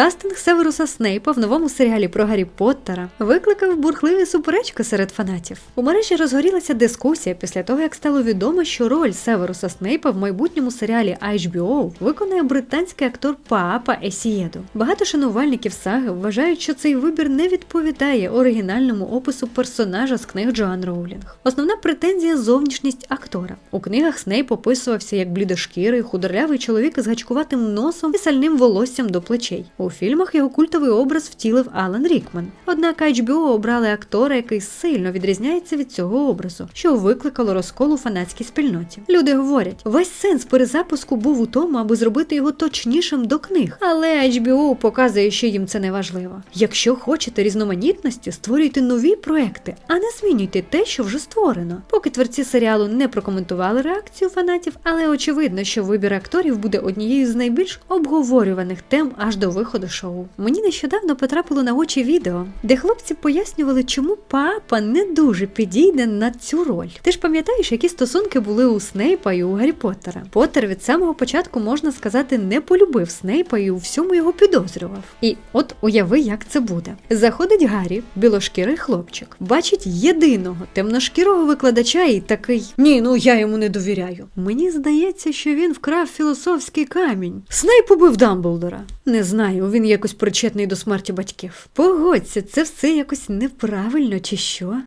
Кастинг Северуса Снейпа в новому серіалі про Гаррі Поттера викликав бурхливі суперечки серед фанатів. У мережі розгорілася дискусія після того, як стало відомо, що роль Северуса Снейпа в майбутньому серіалі HBO виконає британський актор Паапа Есієду. Багато шанувальників саги вважають, що цей вибір не відповідає оригінальному опису персонажа з книг Джоан Роулінг. Основна претензія зовнішність актора. У книгах Снейп описувався як блідошкірий, худорлявий чоловік із гачкуватим носом і сальним волоссям до плечей. У фільмах його культовий образ втілив Алан Рікман. Однак HBO обрали актора, який сильно відрізняється від цього образу, що викликало розкол у фанатській спільноті. Люди говорять, весь сенс перезапуску був у тому, аби зробити його точнішим до книг. Але HBO показує, що їм це не важливо. Якщо хочете різноманітності, створюйте нові проекти, а не змінюйте те, що вже створено. Поки творці серіалу не прокоментували реакцію фанатів, але очевидно, що вибір акторів буде однією з найбільш обговорюваних тем аж до виходу шоу. Мені нещодавно потрапило на очі відео, де хлопці пояснювали, чому папа не дуже підійде на цю роль. Ти ж пам'ятаєш, які стосунки були у Снейпа і у Гаррі Поттера? Поттер від самого початку можна сказати не полюбив Снейпа і у всьому його підозрював. І от уяви, як це буде. Заходить Гаррі, білошкірий хлопчик, бачить єдиного темношкірого викладача і такий: Ні, ну я йому не довіряю. Мені здається, що він вкрав філософський камінь. Снейп убив Дамблдора. Не знаю, він якось причетний до смерті батьків. Погодься, це все якось неправильно чи що.